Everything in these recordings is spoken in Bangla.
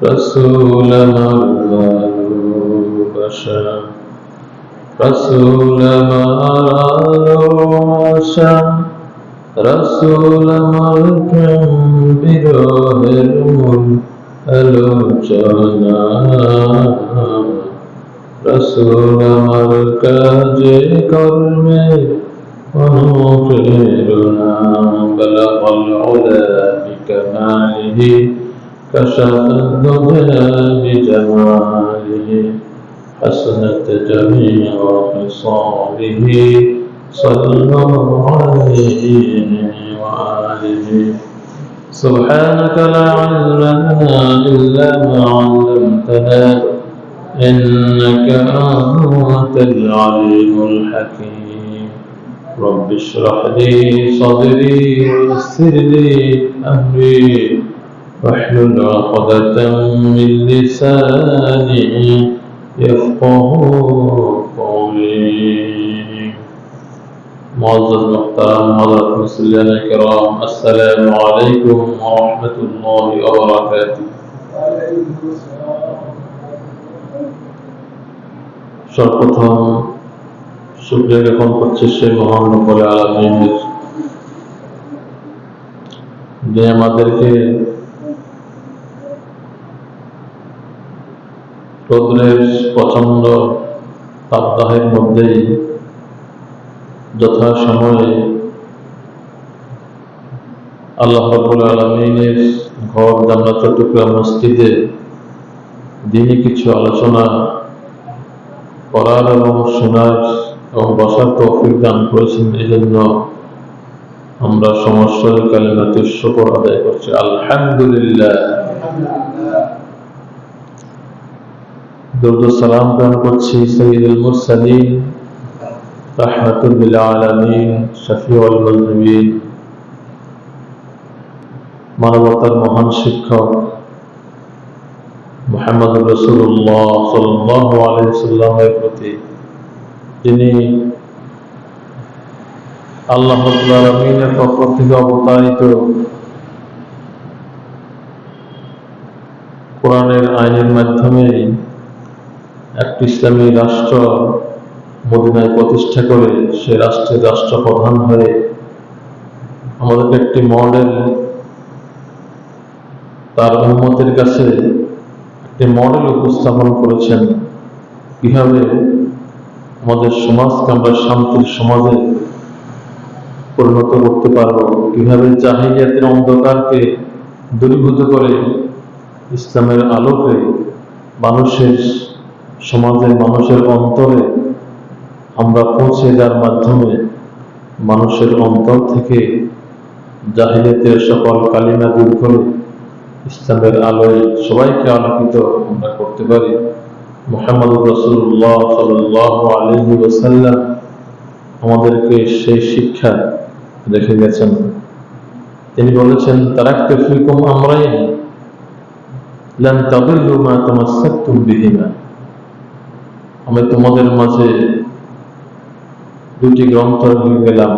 رسول ভালোবাসা রসুল ভালোবাসা রসুল আমার প্রেম বিরহের মূল আলোচনা রসুল আমার কাজে কর্মে অনুপ্রেরণা بلغ العلا بكماله كشف الدجى بجماله حسنت جميع خصاله صلى الله عليه وآله. سبحانك لا علم لنا إلا ما علمتنا إنك أنت العليم الحكيم. رب اشرح لي صدري ويسر لي أمري. واحلل عقدة من لساني يفقه قولي معزز محترم حضرت مسلمين الكرام السلام عليكم ورحمة الله وبركاته সর্বপ্রথম শুক্রিয়া জ্ঞাপন করছে সে মহান রব্বুল আলমিনের যে আমাদেরকে রৌদ্রের প্রচণ্ড তাপদাহের মধ্যেই যথাসময়ে আল্লাহ রব্বুল আলমিনের ঘর জান্নাত টুকরা মসজিদে দিনই কিছু আলোচনা করার এবং শোনার এবং বসার তৌফিক দান করেছেন। এই জন্য আমরা সমস্যার কালিমাতে শুকর আদায় করছি। আলহামদুলিল্লাহ। দুরুদ সালাম প্রেরণ করছি সৈয়দুল মুরসালিন। রাহমাতুল আলামিন, শফিউল মুজনিবিন মানবতার মহান শিক্ষক মোহাম্মদ রসুল্লাহ সাল্লাহ আলাইসাল্লামের প্রতি, যিনি আল্লাহ পক্ষ থেকে অবতারিত কোরআনের আইনের মাধ্যমে একটি ইসলামী রাষ্ট্র মদিনায় প্রতিষ্ঠা করে সে রাষ্ট্রের রাষ্ট্রপ্রধান হয়ে আমাদেরকে একটি মডেল তার উন্মতের কাছে একটি মডেল উপস্থাপন করেছেন। কীভাবে আমাদের সমাজকে আমরা শান্তির সমাজে পরিণত করতে পারব? কীভাবে জাহিলিয়াতের অন্ধকারকে দূরীভূত করে ইসলামের আলোকে মানুষের সমাজে মানুষের অন্তরে আমরা পৌঁছে যার মাধ্যমে মানুষের অন্তর থেকে জাহিলিয়াতের সকল কালিমা দূর করে ইসলামের আলোয় সবাইকে আলোকিত আমরা করতে পারি। মোহাম্মদ রসুল্লাহ সাল্লাহ আলহি ওসাল্লাম আমাদেরকে সেই শিক্ষা রেখে গেছেন। তিনি বলেছেন তারাক্তে ফিকুম আমরাই লান তাদিল্লু মা তামাসসাকতুম বিহিমা। আমি তোমাদের মাঝে দুটি গ্রন্থ নিয়ে গেলাম।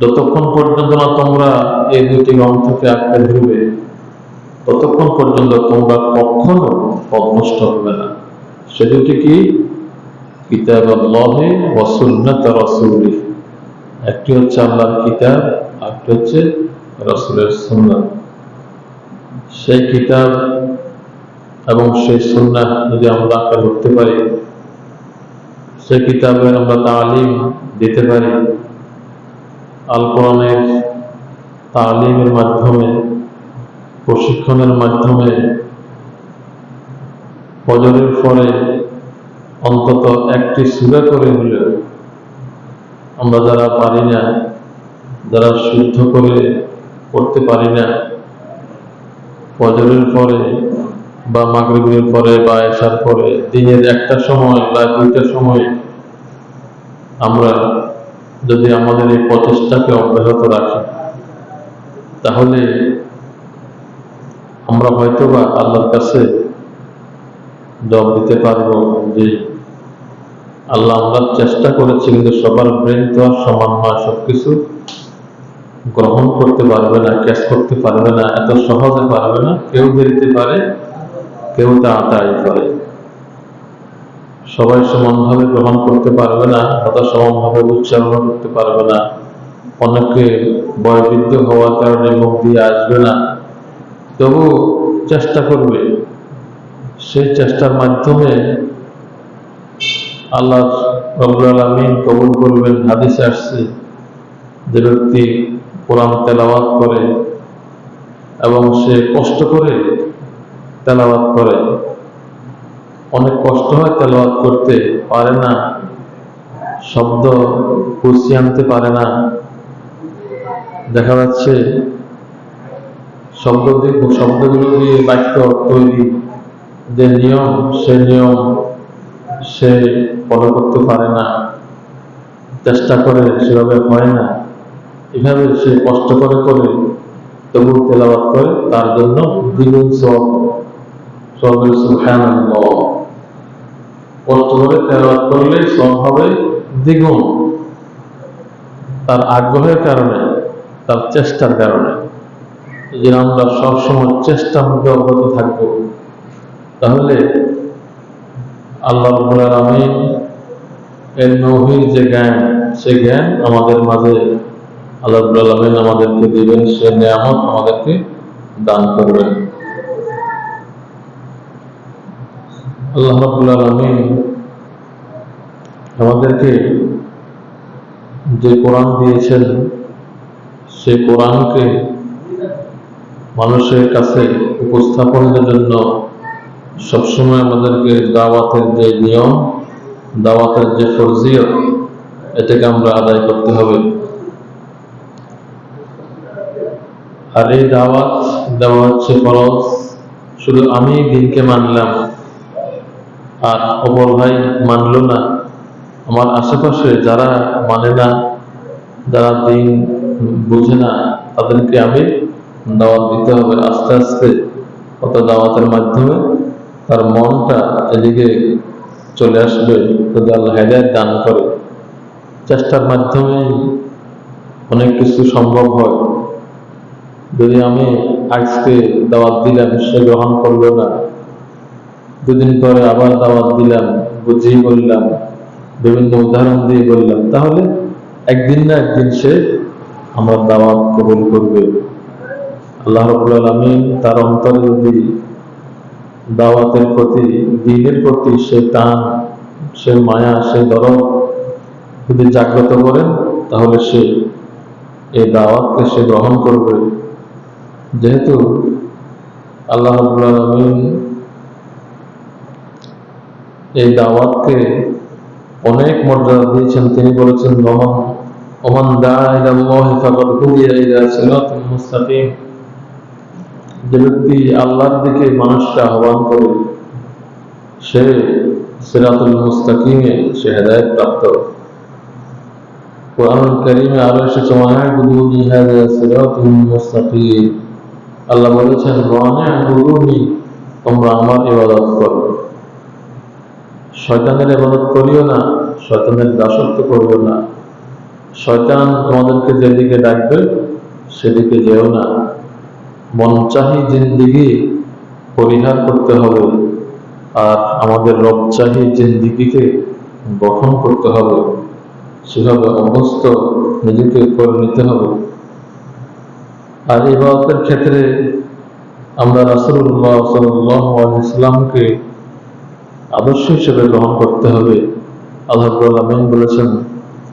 যতক্ষণ পর্যন্ত না তোমরা এই দুটি গ্রন্থকে আঁকড়ে ধরবে, ততক্ষণ পর্যন্ত তোমরা কখনো পদনষ্ট হবে না। সে দুটি কি? কিতাব আল্লাহে ওয়াসুন্নাত রাসূলি একটি হচ্ছে আল্লাহর কিতাব, আরেকটি হচ্ছে রাসূলের সুন্নাত। সেই কিতাব এবং সেই সুন্নাহ যদি আমরা আঁকড়ে ধরতে পারি সেই কিতাবের আমরা তালিম দিতে পারি। আল কোরআনের তালিমের মাধ্যমে, প্রশিক্ষণের মাধ্যমে ফজরের পরে অন্তত একটি সুরা করে হলেও আমরা যারা পারি না, যারা শুদ্ধ করে পড়তে পারি না, ফজরের পরে বা মাগরিবের পরে বা এসার পরে, দিনের একটা সময় বা দুইটা সময় আমরা যদি আমাদের এই প্রচেষ্টাকে অব্যাহত রাখি, তাহলে আমরা হয়তো বা আল্লাহর কাছে জব দিতে পারব যে আল্লাহ আমরা চেষ্টা করেছি, কিন্তু সবার ব্রেন তো আর সমান নয়, সবকিছু গ্রহণ করতে পারবে না, ক্যাচ করতে পারবে না, এত সহজে পারবে না, কেউ দেরিতে পারে কেউ তাড়াতাড়ি করে। সবাই সমানভাবে গ্রহণ করতে পারবে না অথবা সমানভাবে উচ্চারণ করতে পারবে না। অনেকে বয়বৃদ্ধ হওয়ার কারণে মুখ দিয়ে আসবে না। তবু চেষ্টা করবে। সেই চেষ্টার মাধ্যমে আল্লাহ আলমিন কবুল করবেন। হাদিসে আসছে, যে ব্যক্তি কোরআন তেলাওয়াত করে এবং সে কষ্ট করে তেলাওয়াত করে। অনেক কষ্ট হয় তেলাওয়াত করতে, পারে না। শব্দ কুচি আনতে পারে না। দেখা যাচ্ছে শব্দ দিয়ে শব্দগুলো দিয়ে বাক্য তৈরি। যে নিয়ম, সে নিয়ম সে ফলো করতে পারে না। চেষ্টা করে, সেভাবে হয় না। এভাবে সে কষ্ট করে করে তবু তেলাবাদ করে, তার জন্য দ্বিগুণ সব সবের সুখান কষ্ট করে দ্বিগুণ। তার আগ্রহের কারণে, তার চেষ্টার কারণে। যে আমরা সবসময় চেষ্টার মধ্যে অব্যাহত থাকব, তাহলে আল্লাহ আলামিন এর নহির যে জ্ঞান, সে জ্ঞান আমাদের মাঝে আল্লাহ আলামিন আমাদেরকে দিবেন, সে নিয়ামত আমাদেরকে দান করবেন। আল্লাহ আলামিন আমাদেরকে যে কোরআন দিয়েছেন সে কোরআনকে মানুষের কাছে উপস্থাপনের জন্য সবসময় আমাদেরকে দাওয়াতের যে নিয়ম, দাওয়াতের যে ফরজিয়ত, এটাকে আমরা আদায় করতে হবে। আর এই দাওয়াত দেওয়া হচ্ছে ফরজ। শুধু আমি দিনকে মানলাম আর অপর ভাই মানল না। আমার আশেপাশে যারা মানে না, যারা দিন বুঝে না, তাদেরকে আমি দাওয়াত দিতে হবে আস্তে আস্তে। অত দাওয়াতের মাধ্যমে তার মনটা এদিকে চলে আসবে, যদি আল্লাহ হেদায়ত দান করে। চেষ্টার মাধ্যমে অনেক কিছু সম্ভব হয়। যদি আমি আজকে দাওয়াত দিলাম, সে গ্রহণ করল না দুদিন পরে আবার দাওয়াত দিলাম, বুঝিয়ে বললাম, বিভিন্ন উদাহরণ দিয়ে বললাম, তাহলে একদিন না একদিন সে আমার দাওয়াত কবুল করবে। আল্লাহ রবুল আলমিন তার অন্তরে যদি দাওয়াতের প্রতি, দিনের প্রতি সে টান, সে মায়া, সে দরদ যদি জাগ্রত করেন, তাহলে সে এই দাওয়াতকে সে গ্রহণ করবে। যেহেতু আল্লাহ রবুল আলমিন এই দাওয়াতকে অনেক মর্যাদা দিয়েছেন। তিনি বলেছেন মুস্তাকিম। যে ব্যক্তি আল্লাহর দিকে মানুষকে আহ্বান করে, সে সিরাতুল মুস্তাকিমে সে হেদায়ত প্রাপ্ত। কোরআন করিমে আরও এসেছে আল্লাহ বলেছেন, ওয়ানাবুদুনি, তোমরা আমার ইবাদত করো। শয়তানের ইবাদত করিও না, শয়তানের দাসত্ব করিও না। শয়তান তোমাদেরকে যেদিকে ডাকবে, সেদিকে যেও না। মন মনচাহি জিন্দিগি পরিহার করতে হবে, আর আমাদের রবচাহি জিন্দিগিকে গঠন করতে হবে। সেভাবে অভ্যস্ত নিজেকে করে নিতে হবে। আর ইবাদতের ক্ষেত্রে আমরা রাসুল্লাহ সাল্লাহ ইসলামকে আদর্শ হিসেবে গ্রহণ করতে হবে আল্লাহ আমিন বলেছেন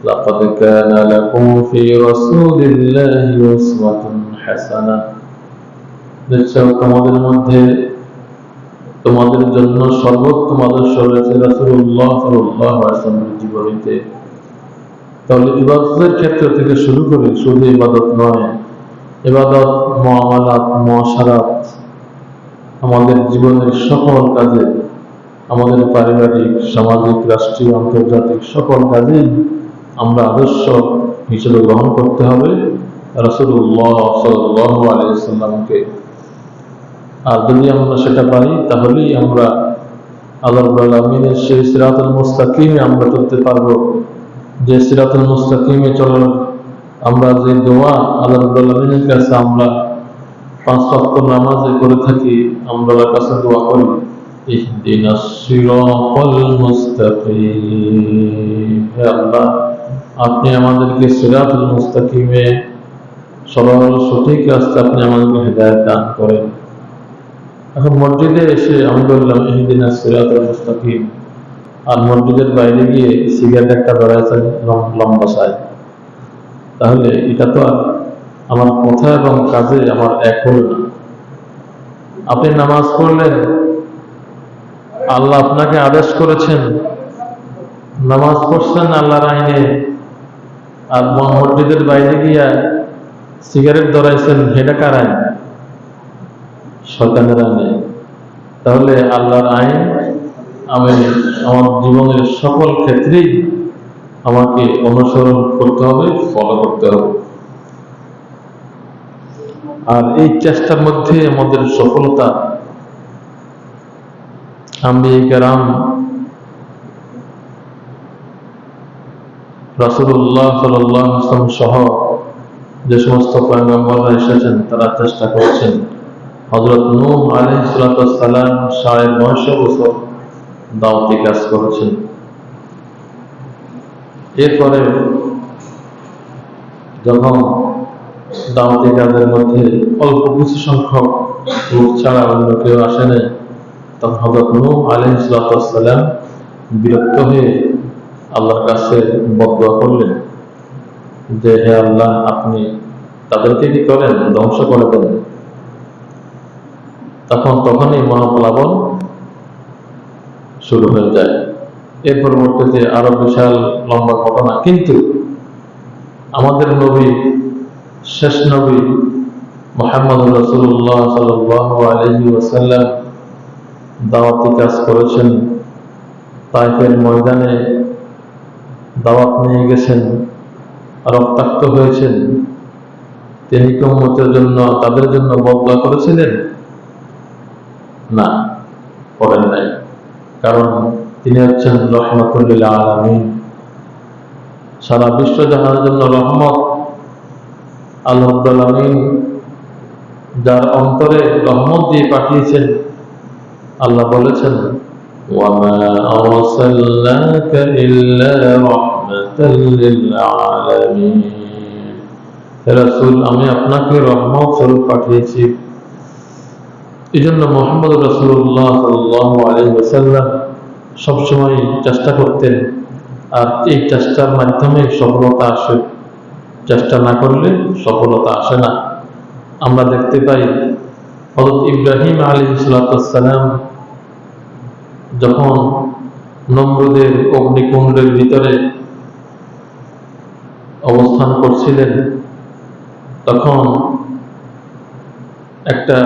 لقد كان لكم في رسول الله أسوة حسنة নিশ্চয় তোমাদের মধ্যে তোমাদের জন্য সর্বোত্তম আদর্শ রয়েছে রাসূলুল্লাহ সাল্লাল্লাহু আলাইহি ওয়াসাল্লামের জীবনীতে তাহলে ইবাদতের ক্ষেত্র থেকে শুরু করে শুধু ইবাদত নয় ইবাদত মুআমালাত মুআশারাত আমাদের জীবনের সকল কাজে আমাদের পারিবারিক, সামাজিক, রাষ্ট্রীয়, আন্তর্জাতিক সকল কাজেই আমরা আদর্শ হিসেবে গ্রহণ করতে হবে। আলাইহি আর যদি আমরা সেটা পারি, তাহলেই আমরা আল্লাহ আলমিনের সেই সিরাতুল মুস্তাকিমে আমরা চলতে পারব। যে সিরাতুল মুস্তাকিমে চলার আমরা যে দোয়া আল্লাহ কাছে আমরা পাঁচ নামাজে করে থাকি, আমরা কাছে দোয়া করি। ইহদিনাস সিরাতাল মুস্তাকিম হে আল্লাহ, আপনি আমাদেরকে সিরাতুল মুস্তাকিমে সরল সঠিক রাস্তা আপনি আমাদেরকে হেদায়েত দান করেন। এখন মসজিদে এসে আমি বললাম ইহদিনাস সিরাতুল মুস্তাকিম। আর মসজিদের বাইরে গিয়ে সিগারেট একটা ধরাইছে লম্বা সাই তাহলে এটা তো আর আমার কথা এবং কাজে আমার এক হল না। আপনি নামাজ পড়লেন আল্লাহ আপনাকে আদেশ করেছেন, নামাজ পড়ছেন আল্লাহর আইনে, আর মসজিদের বাইরে গিয়া সিগারেট ধরাইছেন হেটা কার? আইন শয়তানের আইনে। তাহলে আল্লাহর আইন আমি আমার জীবনের সকল ক্ষেত্রেই আমাকে অনুসরণ করতে হবে ফলো করতে হবে। আর এই চেষ্টার মধ্যে আমাদের সফলতা আমি কেরাম রাসুল্লাহ সাল্লাম সহ যে সমস্ত পয়গম্বররা এসেছেন, তারা চেষ্টা করছেন। হজরত আলী সালাম সাড়ে নয়শো বছর দাওয়াতি কাজ করেছেন। এরপরে যখন দাওয়াতি কাজের মধ্যে অল্প কিছু সংখ্যক লোক ছাড়া অন্য কেউ আসে নাই তখন হজরত বিরক্ত হয়ে আল্লাহর কাছে করলেন যে, হে আল্লাহ, আপনি তাদেরকে কি করেন? ধ্বংস করে দেন তখন তখনই মহাপ্লাবন শুরু হয়ে যায়। এর পরবর্তীতে আরও বিশাল লম্বা ঘটনা। কিন্তু আমাদের নবী, শেষ নবী মোহাম্মদ রসুল্লাহ সাল আলহি ওসাল্লাম দাওয়াতি কাজ করেছেন। তাইফের ময়দানে দাওয়াত নিয়ে গেছেন, রক্তাক্ত হয়েছেন। তিনি কম্মতের জন্য, তাদের জন্য বদলা করেছিলেন? না, করেন নাই। কারণ তিনি হচ্ছেন রহমতুল্লাহ আলমিন। সারা বিশ্ব জাহানের জন্য রহমত। আল্লাহ আলমিন যার অন্তরে রহমত দিয়ে পাঠিয়েছেন আল্লাহ বলেছেন وما أرسلناك إلا رحمة للعالمين রাসূল আমি আপনাকে রহমত স্বরূপ পাঠিয়েছি এই জন্য মোহাম্মদ রসুল্লাহ সাল্লাহ আলী ওসাল্লাম সবসময় চেষ্টা করতেন আর এই চেষ্টার মাধ্যমে সফলতা আসে চেষ্টা না করলে সফলতা আসে না আমরা দেখতে পাই হজরত ইব্রাহিম আলী সালাম যখন নম্রদের অগ্নিকুণ্ডের ভিতরে অবস্থান করছিলেন, তখন একটা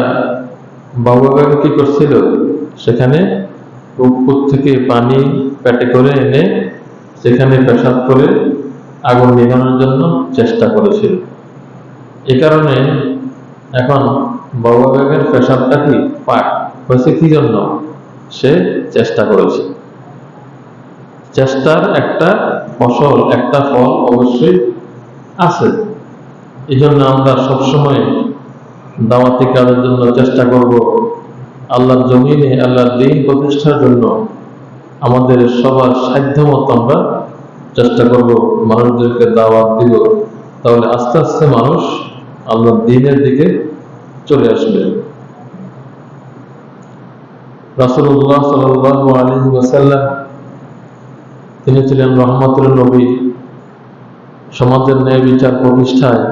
বাবা কি করছিল। সেখানে উপর থেকে পানি পেটে করে এনে সেখানে পেশাব করে আগুন নিভানোর জন্য চেষ্টা করেছিল। এ কারণে এখন বাবা বেগের পেশাবটা কি? পাক। হয়েছে কি জন্য? সে চেষ্টা করেছে। চেষ্টার একটা ফসল, একটা ফল অবশ্যই আছে। এই জন্য আমরা সবসময় দাওয়াতি কাজের জন্য চেষ্টা করব। আল্লাহর জমিনে, আল্লাহর দিন প্রতিষ্ঠার জন্য আমাদের সবার সাধ্য মতো আমরা চেষ্টা করব। মানুষদেরকে দাওয়াত দিব। তাহলে আস্তে আস্তে মানুষ আল্লাহর দিনের দিকে চলে আসবে। রাসুল্লাহ সাল্লাহ আলী ওয়াসাল্লাম, তিনি ছিলেন রহমতুল নবী। সমাজের ন্যায় বিচার প্রতিষ্ঠায়,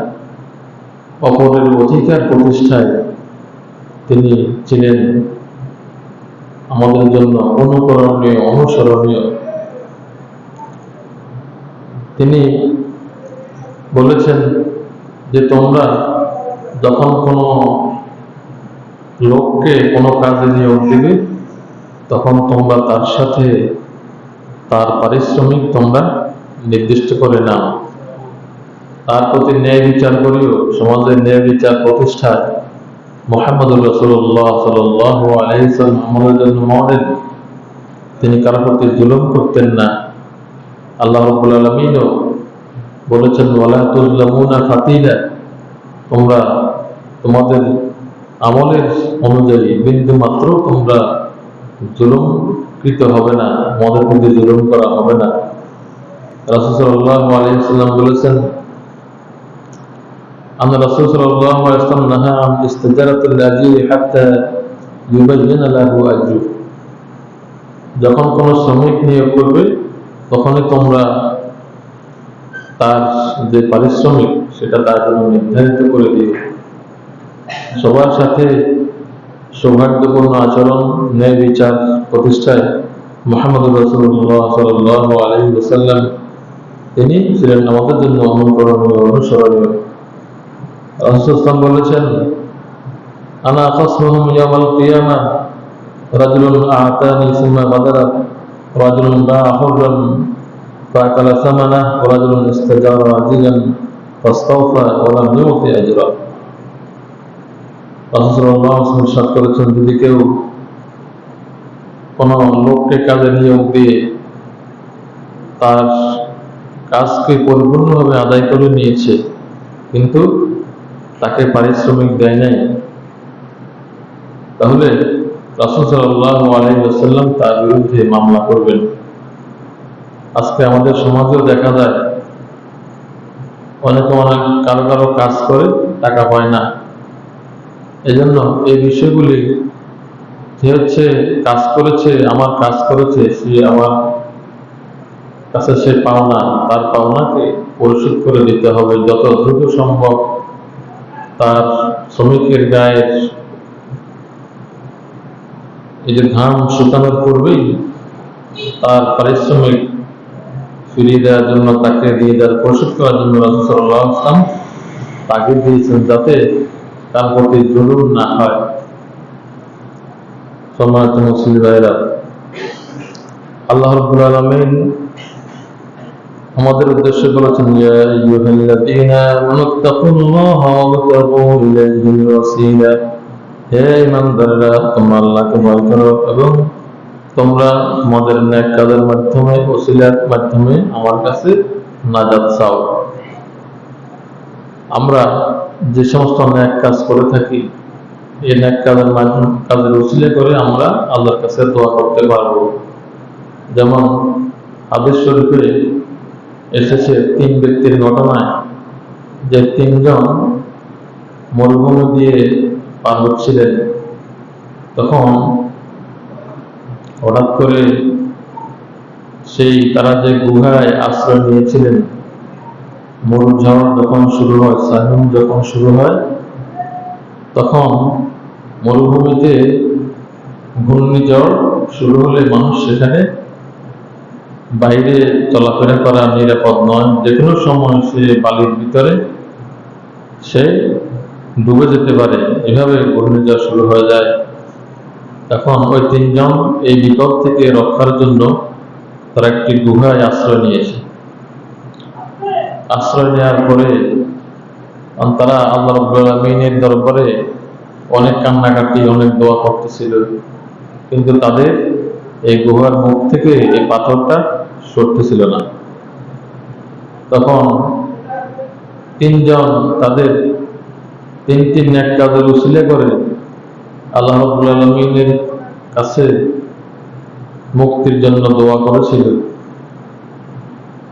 অপরের অধিকার প্রতিষ্ঠায় তিনি ছিলেন আমাদের জন্য অনুকরণীয়, অনুসরণীয়। তিনি বলেছেন যে তোমরা যখন কোনো লোককে কোনো কাজে নিয়োগ দিবে, তখন তোমরা তার সাথে তার পারিশ্রমিক তোমরা নির্দিষ্ট করে নাও। তার প্রতি ন্যায় বিচার করিও। সমাজের ন্যায় বিচার প্রতিষ্ঠায় মোহাম্মদুর রসুল্লাহ সাল্লাহ আলাইসাল আমাদের জন্য মডেল। তিনি কারও প্রতি জুলুম করতেন না। আল্লাহ রবুল আলমিনও বলেছেন, ওয়ালা তুজলামুনা ফাতিলা। তোমরা তোমাদের আমলের অনুযায়ী বিন্দু মাত্র তোমরা জুলুমকৃত হবে না তোমাদের প্রতি জুলুম করা হবে না রাসূল সাল্লাল্লাহু আলাইহি ওয়াসাল্লাম বলেছেন أن الرسول صلى الله عليه وسلم نهى عن استجارة الأجير حتى يبين له أجره যখন কোনো শ্রমিক নিয়োগ করবে তখনই তোমরা তার যে পারিশ্রমিক সেটা তার জন্য নির্ধারিত করে দিও সবার সাথে সৌহার্দ্যপূর্ণ আচরণ ন্যায় বিচার প্রতিষ্ঠায় মোহাম্মদ রসুল্লাহ সাল্লাহ আলহি ওসাল্লাম তিনি ছিলেন আমাদের জন্য অনুকরণীয় অনুসরণীয় রসুলাম বলেছেন আনা খসমহুম ইয়ামাল কিয়ামা রাজুলুন আতানি সুম্মা বাদারা রাজুলুন বা হুররান فأكل ثمنه ورجل استجار عاجلا فاستوفى ولم يؤت أجره রাসূলুল্লাহ সাত করেছেন, যদি কেউ কোনো লোককে কাজে নিয়োগ দিয়ে তার কাজকে পরিপূর্ণভাবে আদায় করে নিয়েছে, কিন্তু তাকে পারিশ্রমিক দেয় নাই, তাহলে রাসূল সাল্লাল্লাহু আলাইহি ওয়াসাল্লাম তার বিরুদ্ধে মামলা করবেন। আজকে আমাদের সমাজেও দেখা যায়, অনেকে অনেক কারও কারও কাজ করে, টাকা পায় না। এজন্য এই বিষয়গুলি যে হচ্ছে কাজ করেছে, আমার কাজ করেছে, সে আমার কাছে সে পাওনা, তার পাওনাকে পরিশোধ করে দিতে হবে। যত দ্রুত সম্ভব তার শ্রমিকের গায়ের এই যে ঘাম শুকানোর পূর্বেই তার পারিশ্রমিক ফিরিয়ে দেওয়ার জন্য, তাকে দিয়ে দেওয়ার, পরিশোধ করার জন্য রাজুসাল্লাহ আসলাম তাকে দিয়েছেন যাতে তার প্রতি জুলুম না হয়। সম্মানিত মুসলিম ভাইরা আল্লাহ আলমিন আমাদের উদ্দেশ্যে বলেছেন ইলাইহিল ওয়াসিলা। হে ইমানদাররা তোমরা আল্লাহকে ভয় করো এবং তোমরা তোমাদের কাজের মাধ্যমে, ওসিলার মাধ্যমে আমার কাছে নাজাত চাও। আমরা যে সমস্ত ন্যাক কাজ করে থাকি, এই ন্যাক কাজের মাধ্যমে, কাজের উসিলে করে আমরা আল্লাহর কাছে দোয়া করতে পারব। যেমন হাদিস শরীফে এসেছে তিন ব্যক্তির ঘটনায় যে তিনজন মরুভূমি দিয়ে পার হচ্ছিলেন। তখন হঠাৎ করে সেই তারা যে গুহায় আশ্রয় নিয়েছিলেন মরুঝড় যখন শুরু হয়, সাইমন যখন শুরু হয়, তখন মরুভূমিতে ঘূর্ণিঝড় শুরু হলে মানুষ সেখানে বাইরে চলাফেরা করা নিরাপদ নয়। যে কোনো সময় সে বালির ভিতরে সে ডুবে যেতে পারে। এভাবে ঘূর্ণিঝড় শুরু হয়ে যায়। এখন ওই তিনজন এই বিপদ থেকে রক্ষার জন্য তারা একটি গুহায় আশ্রয় নিয়েছে আশ্রয় নেওয়ার পরে তারা আল্লাহ রবিনের দরবারে অনেক কান্নাকাটি, অনেক দোয়া করতেছিল। কিন্তু তাদের এই গুহার মুখ থেকে এই পাথরটা সরতেছিল না। তখন তিনজন তাদের তিন তিন এক কাজের উসিলে করে আল্লাহ রব্বুল আলমিনের কাছে মুক্তির জন্য দোয়া করেছিল।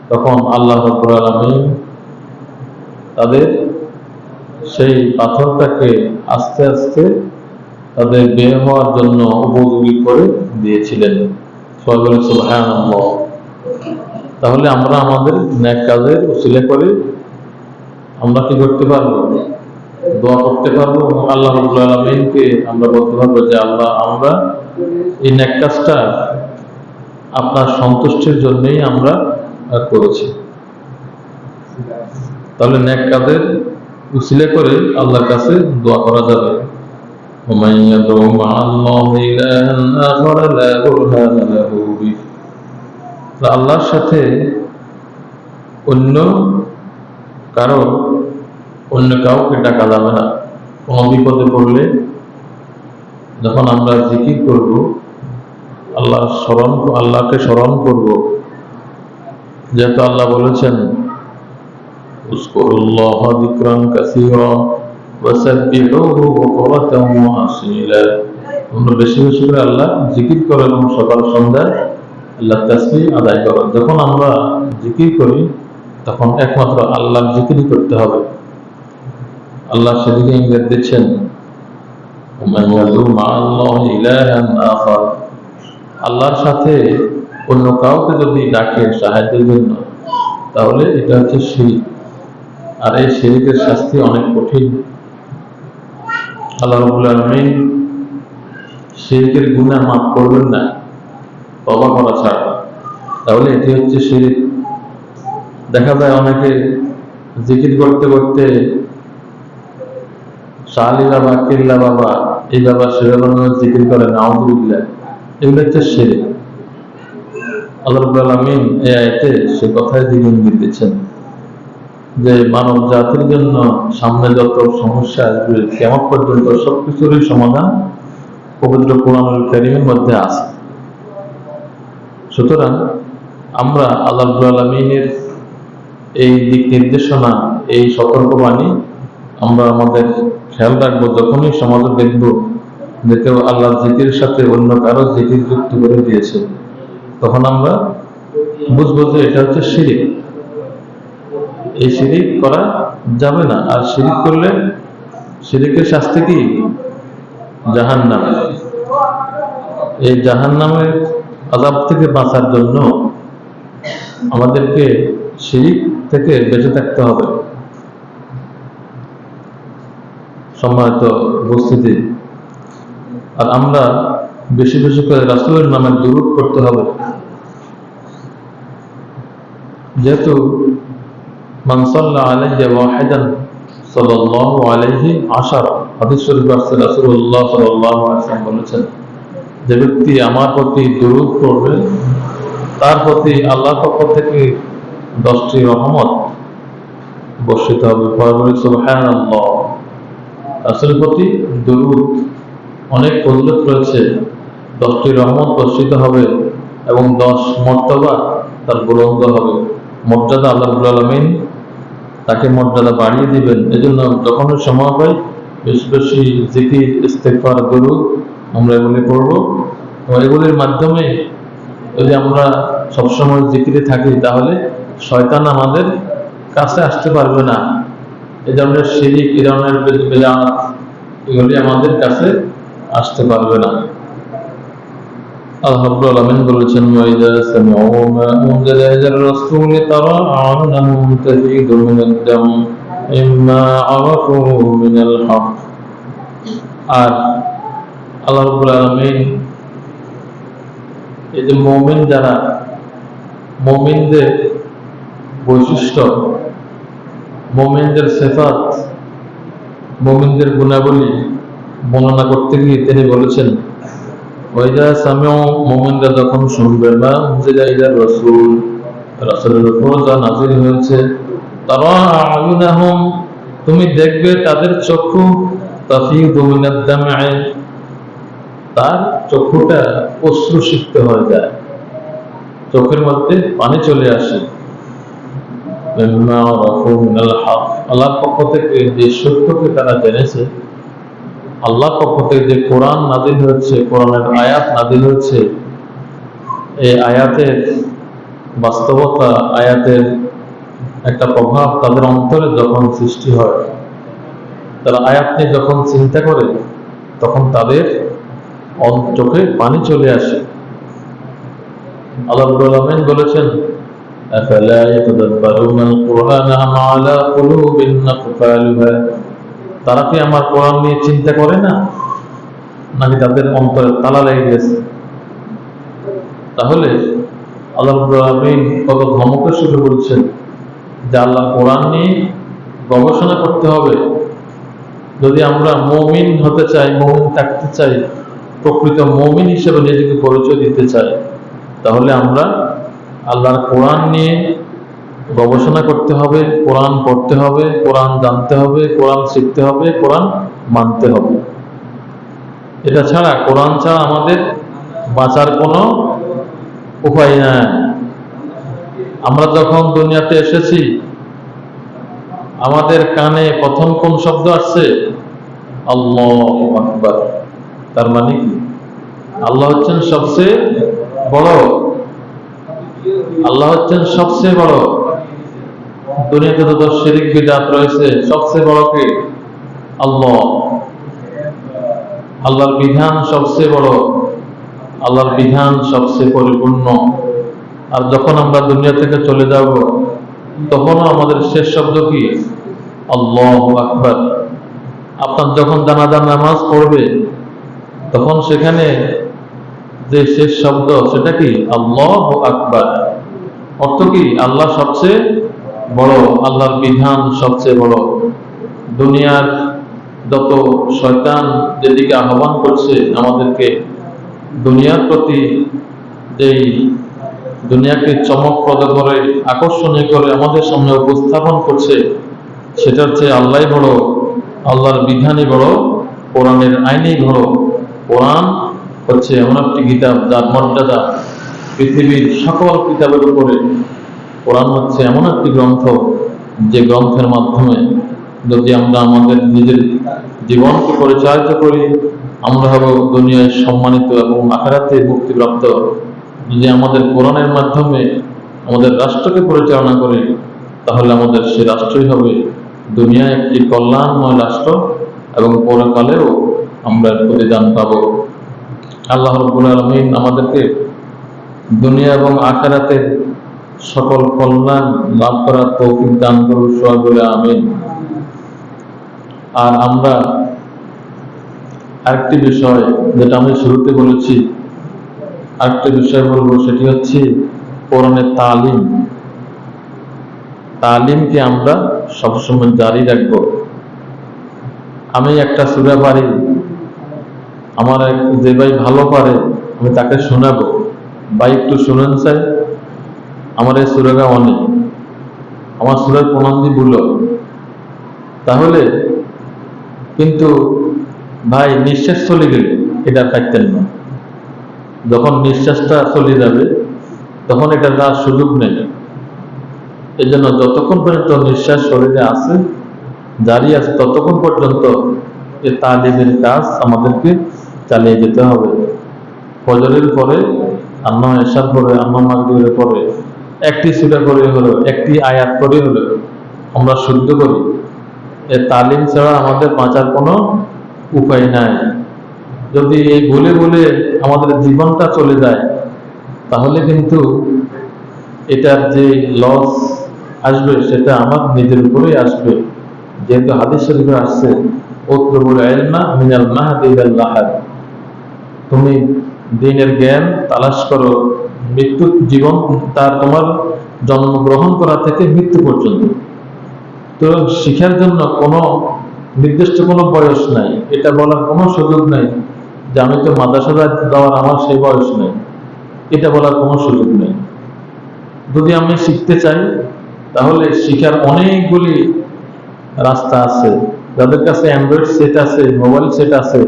তখন আল্লাহ রব্বুল আলমিন তাদের সেই পাথরটাকে আস্তে আস্তে তাদের বের হওয়ার জন্য উপযোগী করে দিয়েছিলেন। তাহলে আমরা আমাদের ন্যাক কাজের উসিলে করে আমরা কি করতে পারব? দোয়া করতে পারব? আল্লাহ রব্বুল আলমিনকে আমরা বলতে পারব যে, আল্লাহ, আমরা এই ন্যাক কাজটা আপনার সন্তুষ্টির জন্যই আমরা করেছি তাহলে ন্যাক কাজের উসিলে করে আল্লাহর কাছে দোয়া করা যাবে ومن يدعو مع الله إلها آخر لا برهان له به আল্লাহর সাথে অন্য কারো অন্য কাউকে ডাকা যাবে না কোনো বিপদে পড়লে যখন আমরা জিকির করব আল্লাহ স্মরণ আল্লাহকে স্মরণ করব যেহেতু আল্লাহ বলেছেন আল্লাহ জিকির যখন আমরা জিকির করি, তখন একমাত্র করতে হবে। আল্লাহ সেদিকে ইঙ্গিত দিচ্ছেন আল্লাহর সাথে অন্য কাউকে যদি ডাকে সাহায্যের জন্য, তাহলে এটা হচ্ছে শিরিক। আর এই শিরিকের শাস্তি অনেক কঠিন। আল্লাহ আলমিন গুণা মাফ করবেন না করা ছাড়া। তাহলে এটি হচ্ছে শিরিক। দেখা যায় অনেকে জিকির করতে করতে শালি বাবা কিল্লা বাবা এই বাবা সে বাবা জিকির করে, নাউজুবিল্লাহ। এগুলো হচ্ছে শিরিক। আলমিন এই আয়তে সে ইঙ্গিত দিচ্ছেন যে মানব জাতির জন্য সামনে যত সমস্যা আসবে, কেমন পর্যন্ত সবকিছুরই সমাধান পবিত্র মধ্যে আছে। সুতরাং আমরা আল্লাহ এই দিক নির্দেশনা, এই সতর্কবাণী আমরা আমাদের খেয়াল রাখব, যখনই সমাজে দেখব যে কেউ আল্লাহ জিকির সাথে অন্য কারও জিকির যুক্ত করে দিয়েছে। তখন আমরা বুঝব যে এটা হচ্ছে শিরিক। এই শিরিক করা যাবে না। আর শিরিক করলে শিরিকের শাস্তি কি? জাহান নামে এই জাহান নামের আজাব থেকে বাঁচার জন্য আমাদেরকে শিরিক থেকে বেঁচে থাকতে হবে। সম্মানিত উপস্থিতি। আর আমরা বেশি বেশি করে রাসুলের নামে দুরুদ করতে হবে। যেহেতু বলেছেন, যে ব্যক্তি আমার প্রতি দুরূদ পড়বে, তার প্রতি আল্লাহর পক্ষ থেকে দশটি রহমত বর্ষিত হবে। রাসূলের প্রতি দুরূদ, অনেক ফজিলত রয়েছে, দশটি রহমত বর্ষিত হবে এবং দশ মর্তবা তার বুলন্দ হবে। মর্যাদা আল্লাহ আলমিন তাকে মর্যাদা বাড়িয়ে দিবেন। এজন্য যখন সময় পাই বেশি বেশি জিকির ইস্তেফার গরু আমরা এগুলি করব এগুলির মাধ্যমে যদি আমরা সবসময় জিকিরে থাকি, তাহলে শয়তান আমাদের কাছে আসতে পারবে না। এ ধরনের শিরিক এ ধরনের এগুলি আমাদের কাছে আসতে পারবে না। রাব্বুল আলামিন বলেছেন ওয়াইদা সামিউ মা উনজিলা ইলার রাসূল তারা আ'য়ুনাহুম তাফীদু মিনাদ দাম ইম্মা আরাফু মিনাল হক। আর আল্লাহ রাব্বুল আলামিন এই যে মুমিন যারা, মুমিনদের বৈশিষ্ট্য, মুমিনদের সিফাত, মুমিনদের গুণাবলী বর্ণনা করতে গিয়ে তিনি বলেছেন ওইদা সামিও মোমিনরা যখন শুনবে না উনজিলা ইলা রাসূল রাসূলের উপর যা নাযিল হয়েছে। তারা আয়ুনাহুম তুমি দেখবে তাদের চক্ষু তাফিদু মিনাদ দাম'i তার চক্ষুটা অশ্রু সিক্ত হয়ে যায়। চোখের মধ্যে পানি চলে আসে। আল্লাহর পক্ষ থেকে যে সত্যকে তারা জেনেছে আল্লাহ পক্ষ থেকে যে কোরআন নাজিল হচ্ছে কোরআনের আয়াত নাজিল হচ্ছে এই আয়াতের বাস্তবতা আয়াতের একটা প্রভাব তাদের অন্তরে যখন সৃষ্টি হয় তারা আয়াত নিয়ে যখন চিন্তা করে তখন তাদের অন- চোখে পানি চলে আসে আল্লাহ রাব্বুল আলামিন বলেছেন أفلا يتدبرون القرآن أم على قلوب أقفالها তারা কি আমার কোরআন নিয়ে চিন্তা করে না? নাকি তাদের অন্তরে তালা লেগে গেছে? তাহলে আল্লাহ কত ধমকের সুরে বলছেন যে আল্লাহ কোরআন নিয়ে গবেষণা করতে হবে। যদি আমরা মমিন হতে চাই, মমিন থাকতে চাই, প্রকৃত মমিন হিসেবে নিজেকে পরিচয় দিতে চাই, তাহলে আমরা আল্লাহর কোরআন নিয়ে গবেষণা করতে হবে, কোরআন পড়তে হবে, কোরআন জানতে হবে, কোরআন শিখতে হবে, কোরআন মানতে হবে। এটা ছাড়া কোরআন ছাড়া আমাদের বাঁচার কোনো উপায় নাই। আমরা যখন দুনিয়াতে এসেছি, আমাদের কানে প্রথম কোন শব্দ আসছে? আল্লাহ আকবার। তার মানে কি? আল্লাহ হচ্ছেন সবচেয়ে বড়। আল্লাহ হচ্ছেন সবচেয়ে বড়। দুনিয়াতে যত শিরিক বিদাত রয়েছে। সবচেয়ে বড় কে? আল্লাহ। আল্লাহর বিধান সবচেয়ে বড়। আল্লাহর বিধান সবচেয়ে পরিপূর্ণ। আর যখন আমরা দুনিয়া থেকে চলে যাব, তখনও আমাদের শেষ শব্দ কি? আল্লাহ আকবার। আপনার যখন জানাজার নামাজ পড়বে, তখন সেখানে যে শেষ শব্দ, সেটা কি? আল্লাহ আকবার। অর্থ কি? আল্লাহ সবচেয়ে বড়, আল্লাহর বিধান সবচেয়ে বড়। দুনিয়ার যত শয়তান যেদিকে আহ্বান করছে আমাদেরকে, দুনিয়ার প্রতি যেই দুনিয়াকে চমকপ্রদ করে, আকর্ষণীয় করে আমাদের সামনে উপস্থাপন করছে সেটা হচ্ছে আল্লাহ বড়, আল্লাহর বিধানই বড়, কোরআনের আইনেই বড়। কোরআন হচ্ছে এমন একটি কিতাব যার মর্যাদা পৃথিবীর সকল কিতাবের উপরে কোরআন হচ্ছে এমন একটি গ্রন্থ যে গ্রন্থের মাধ্যমে যদি আমরা আমাদের নিজের জীবনকে পরিচালিত করি, আমরা হব দুনিয়ায় সম্মানিত এবং আখেরাতে মুক্তিপ্রাপ্ত। যদি আমাদের কোরআনের মাধ্যমে আমাদের রাষ্ট্রকে পরিচালনা করি, তাহলে আমাদের সে রাষ্ট্রই হবে দুনিয়ায় একটি কল্যাণময় রাষ্ট্র এবং পরকালেও আমরা প্রতিদান পাব। আল্লাহ রব্বুল আলমিন আমাদেরকে দুনিয়া এবং আখেরাতের সকল কল্যাণ, লাভ করার তৌফিক দান করুন বলে আমিন। আর আমরা আরেকটি বিষয় যেটা আমি শুরুতে বলেছি, আরেকটি বিষয় বলব, সেটি হচ্ছে কোরআনের তালিম। তালিমকে আমরা সবসময় জারি রাখব। আমি একটা সুরা পারি, আমার যে ভাই ভালো পারে, আমি তাকে শোনাবো। ভাই একটু শুনেন চাই আমার এই সুরাগা অনেক। আমার সুরের প্রণাম দি ভুলো তাহলে কিন্তু ভাই নিঃশ্বাস চলে গেলে এটা থাকতেন না। যখন নিঃশ্বাসটা চলে যাবে, তখন এটা আর সুযোগ নেই। এই জন্য যতক্ষণ পর্যন্ত নিঃশ্বাস শরীরে আছে, জারি আছে, ততক্ষণ পর্যন্ত এ তালিমের কাজ আমাদেরকে চালিয়ে যেতে হবে। ফজরের পরে আন্না এসার পরে আন্না মাগরিবের পরে একটি সুরা করে হলো, একটি আয়াত করে হলো, আমরা শুদ্ধ করি। এ তালিম ছাড়া আমাদের বাঁচার কোনো উপায় নাই। যদি এই বলে বলে আমাদের জীবনটা চলে যায়, তাহলে কিন্তু এটার যে লস আসবে, সেটা আমার নিজের উপরেই আসবে। যেহেতু হাদিস শরীফে আসছে, উতলুবুল ইলমা মিনাল মাহদি ইলাল লাহাদ তুমি দিনের জ্ঞান তালাশ করো মৃত্যু জীবন তার তোমার জন্মগ্রহণ করা থেকে মৃত্যু পর্যন্ত। তো শিখার জন্য কোনো নির্দিষ্ট কোনো বয়স নাই। এটা বলার কোনো সুযোগ নাই যে আমি তো মাদ্রাসা দেওয়ার আমার সেই বয়স নেই। এটা বলার কোনো সুযোগ নেই। যদি আমি শিখতে চাই, তাহলে শিখার অনেকগুলি রাস্তা আছে। যাদের কাছে অ্যান্ড্রয়েড সেট আছে মোবাইল সেট আছে,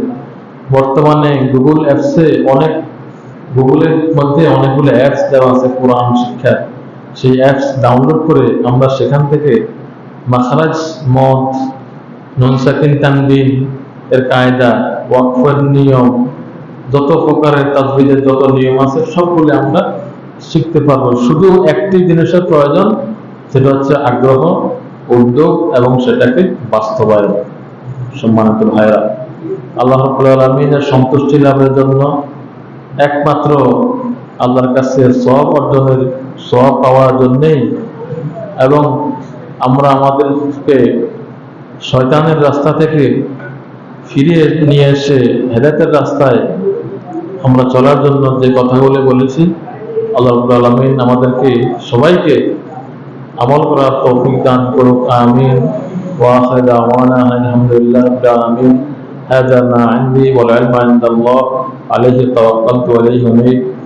বর্তমানে গুগল অ্যাপসে অনেক গুগলের মধ্যে অনেকগুলো অ্যাপস দেওয়া আছে, কোরআন, শিক্ষা। সেই অ্যাপস ডাউনলোড করে আমরা সেখান থেকে মাখারাজ মত ননসাকিন তানবিন, এর কায়দা, ওয়াকফের নিয়ম, যত প্রকারের তাজবিদের যত নিয়ম আছে, সবগুলি আমরা শিখতে পারব। শুধু একটি জিনিসের প্রয়োজন, সেটা হচ্ছে আগ্রহ, উদ্যোগ এবং সেটাকে বাস্তবায়ন। সম্মানিত ভাইরা আল্লাহ আলমিনের সন্তুষ্টি লাভের জন্য একমাত্র আল্লাহর কাছে সব অর্জনের সব পাওয়ার জন্যেই এবং আমরা আমাদেরকে শয়তানের রাস্তা থেকে ফিরিয়ে নিয়ে এসে হেদায়তের রাস্তায় আমরা চলার জন্য যে কথাগুলো বলেছি, আল্লাহ আলমিন আমাদেরকে সবাইকে আমল করার তৌফিক দান করুক, আমিন। ওয়াখির দাওয়ানা আলহামদুলিল্লাহ আলামিন। هذا ما عندي والعلم عند الله. عليه توكلت وإليه أنيب.